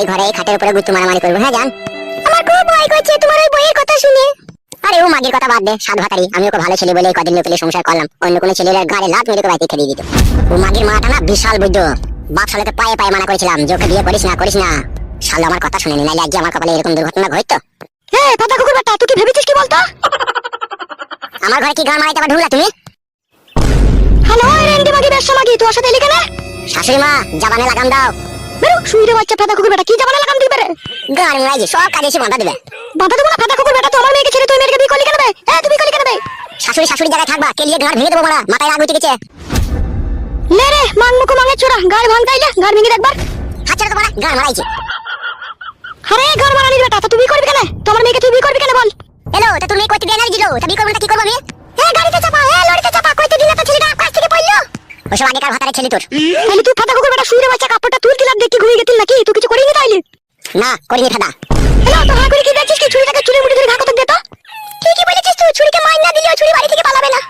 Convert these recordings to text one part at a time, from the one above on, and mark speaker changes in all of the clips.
Speaker 1: এই ঘরে এই খাটের উপরে গুত্তু মারামারি করব হ্যাঁ জান? আমার খুব ভয় করছে তোমার ওই বইয়ের কথা শুনে। আরে ও মাগির কথা বাদ দে সাধু ভাতারি আমি ওকে ভালো ছেলে বলে কদিন লোকেলে সংসার করলাম। অন্য কোনো ছেলের গাড়ি লাত মেরে বাড়িতে খেলিয়ে দিত। ও মাগির মাটা না বিশাল বুদ্ধ বাপ সালেতে পায়ে পায়ে মানা করেছিলাম যে ওকে বিয়ে করিস না করিস না। শালো আমার কথা শুনেনি নাইলে আজকে আমার কপালে এরকম দুর্ঘটনা ঘটতো?
Speaker 2: এ পাতা কুকুর বেটা তুই কি ভেবেছিস কি বলতো?
Speaker 1: আমার ঘরে কি গান মারাইতে আবার ঢুকলা তুমি?
Speaker 2: হ্যালো রেন্ডি মাগি ব্যবসা মাগি তোর সাথে এলি কেন?
Speaker 1: শাশুড়ি মা জাবানে লাগাম দাও।
Speaker 2: বেরো শুইরে বাচ্চা পাতা কুকুর বেটা। কি জামানা লাগাম দিবে রে
Speaker 1: গান মারাইছি সব কাজে এসে বাধা দেবে।
Speaker 2: বাধা দেবো না পাতা কুকুর বেটা তুই আমার মেয়েকে ছেড়ে তুই মেয়েকে বিয়ে করলি কেন বে? তুই বিয়ে করলি কেন বে?
Speaker 1: শাশুড়ি শাশুড়ি জায়গায় থাকবা কেলিয়ে গাঁড় ভেঙে দেবো মারা মাথায় রাগ গেছে।
Speaker 2: লে রে মাং মুকু মাঙে চোরা গাড় ভাঙ গাড় ভেঙে দেখবার।
Speaker 1: হাত তো মারা গান মারাইছি।
Speaker 2: আরে গাড় মারানির বেটা তা তুই করবি কেন? তোমার মেয়েকে তুই বিয়ে করবি কেন বল?
Speaker 1: এলো তা তুমি কইতে দেনা দিলো তা বিয়ে করব না কি করব আমি?
Speaker 2: এ গাড়িতে চাপা এ লরিতে চাপা কইতে দিন একটা ছেলেটা আকাশ থেকে পড়ল।
Speaker 1: ওসব আগেকার ভাতারে ছেলে তোর।
Speaker 2: তাহলে তুই পাতা কুকুর বেটা শুইরে বাচ্চা কাপড়টা লাগ দেখি নাকি? তুই কিছু করিনি তাইলে?
Speaker 1: না করিনি ফাদা
Speaker 2: হ্যালো তো হা করে কি দেখছিস? কি ছুরিটাকে চুরি মুড়ি ধরে ঘা কত দে তো? ঠিকই বলেছিস তুই ছুরিকে মাইন না দিলেও ছুরি বাড়ি থেকে পালাবে না।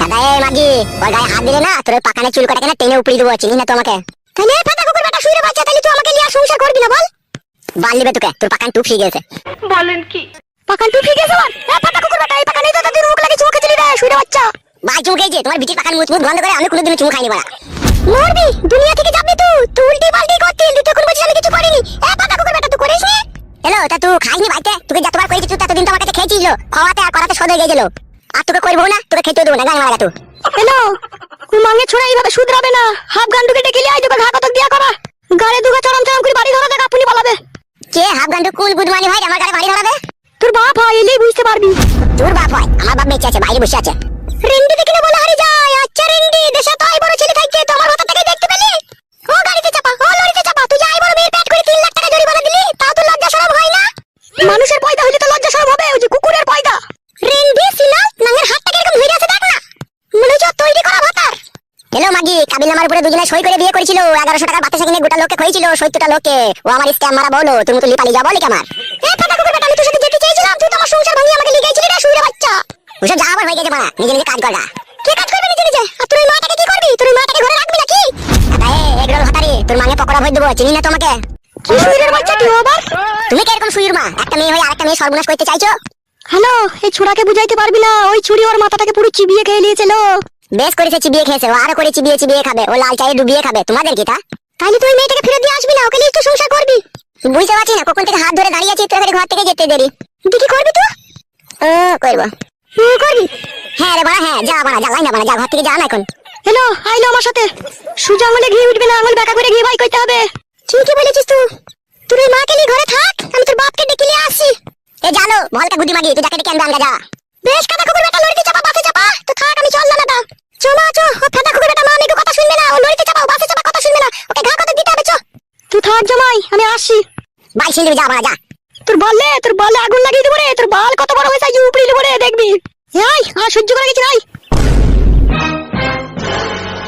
Speaker 1: দাদা এ মাগি ওর গায়ে হাত দিলে না তোর পাকানে চুল কাটাকে না টেনে উপড়ি দেবো চিনি না তোমাকে
Speaker 2: তাহলে এ পাতা কুকুর বেটা শুইরে বাচ্চা তাহলে তুই আমাকে নিয়ে সংসার করবি না বল।
Speaker 1: বাল দিবে তোকে তোর পাকান টুপ গেছে।
Speaker 3: বলেন কি?
Speaker 2: পাকান ঠিক আছে বল। এ পাতা কুকুর বেটা এই পাকানে তো তুই মুখ লাগে চুমকে চলি রে শুইরে বাচ্চা
Speaker 1: ভাই চুমু খেয়েছে তোমার বিটির পাকান মুখ মুখ বন্ধ করে আমি কোনোদিনও চুমু খাইনি বলা
Speaker 2: মরবি? দুনিয়া থেকে যাবি তুই? তুই উল্টি পাল্টি করতিল তুই তো কোনো বলছিস আমি কিছু করিনি। এ পাতা কুকুর বেটা তুই করিস নি?
Speaker 1: এলো তা তুই খাইনি ভাইতে তোকে যতবার করেছি তুই ততদিন তো আমার কাছে খেয়েছিল খাওয়াতে আর করাতে সদ হয়ে গেছিল আর তোকে করব না তোকে খেতে দেবো না গান মারা তুই
Speaker 2: হ্যালো তুই মাঙ্গে ছোড়া এইভাবে শুধরাবে না। হাফ গান্ডুকে ডেকে লিয়ে আই তোকে ঘা কতক দিয়া করা। গাড়ি দুগা চরম চরম করে বাড়ি ধরা দেখ আপনি পালাবে
Speaker 1: কে হাফ গান্ডু কুল গুদমানি ভাই আমার গাড়ি বাড়ি ধরাবে?
Speaker 2: তোর বাপ হয় এলেই বুঝতে পারবি।
Speaker 1: তোর বাপ হয়? আমার বাপ বেঁচে আছে বাইরে বসে আছে।
Speaker 2: রেন্ডি দেখে বলে হারি যায় আচ্ছা রেন্ডি
Speaker 1: মাগি কাবিল নামার উপরে দুজনে সই করে বিয়ে করেছিল। এগারোশো টাকার বাতাসে কিনে গোটা লোককে খয়েছিল, সত্তরটা লোককে। ও আমার স্ক্যাম মারা বলো, তুমি তো লিপালি যাব
Speaker 2: কুকুর বেটা, আমি তোর সাথে যেতে চেয়েছিলাম, তুই তো আমার সংসার ভাঙিয়ে আমাকে রে বাচ্চা।
Speaker 1: ওসব যা হয়ে গেছে নিজে নিজে কাজ
Speaker 2: কাজ করবে নিজে নিজে? আর তুই মাটাকে কি করবি? তুই মাটাকে ঘরে রাখবি নাকি?
Speaker 1: হাতারি তোর চিনি না তোমাকে?
Speaker 2: কি বাচ্চা তুই
Speaker 1: তুমি এরকম মা? একটা মেয়ে হয়ে মেয়ে সর্বনাশ করতে চাইছো?
Speaker 2: হ্যালো, এই ছোড়াকে বুঝাইতে পারবি না, ওই ছুরি ওর মাথাটাকে পুরো চিবিয়ে খেয়ে নিয়েছিল
Speaker 1: বেশ করেছে চিবিয়ে খেয়েছে। ও আরও করে চিবিয়ে চিবিয়ে খাবে। ও লাল চায়ে ডুবিয়ে খাবে। তোমাদের কি তা?
Speaker 2: তাহলে তুই মেয়েটাকে ফিরে দিয়ে আসবি না? ওকে নিয়ে একটু সংসার করবি।
Speaker 1: বুঝতে পারছি না কখন থেকে হাত ধরে দাঁড়িয়ে আছি তোর ঘর থেকে যেতে দেরি।
Speaker 2: কি করবি তুই?
Speaker 1: ও করব।
Speaker 2: হুম, করবি।
Speaker 1: হ্যাঁ রে বাড়া হ্যাঁ যা বাড়া যা লাই না বাড়া যা ঘর থেকে যা না এখন।
Speaker 2: হ্যালো আইলো আমার সাথে। সুজা আঙুলে ঘি উঠবে না আঙুল বেঁকা করে ঘি বাই করতে হবে। ঠিকই বলেছিস তুই? তুই ওই মাকে নিয়ে ঘরে থাক আমি তোর বাপকে ডেকে নিয়ে আসি।
Speaker 1: এ জানো ভলকা গুদি মাগি তুই যাকে ডেকে আনবে আনগা যা।
Speaker 2: বেশ কাটা কুকুর বেটা লড়িতে চাপা বাসে চাপা। তো থাক আমি চো মা চো ও বেটা মা আমি কথা শুনবে না। ও লড়িতে চাপা বাসে চাপা কথা শুনবে না। ওকে ঘা কথা দিতে হবে চো। তুই থাক জামাই আমি আসছি।
Speaker 1: বাই সিলি যা যা।
Speaker 2: তোর বললে তোর বলে আগুন লাগিয়ে দেবো রে তোর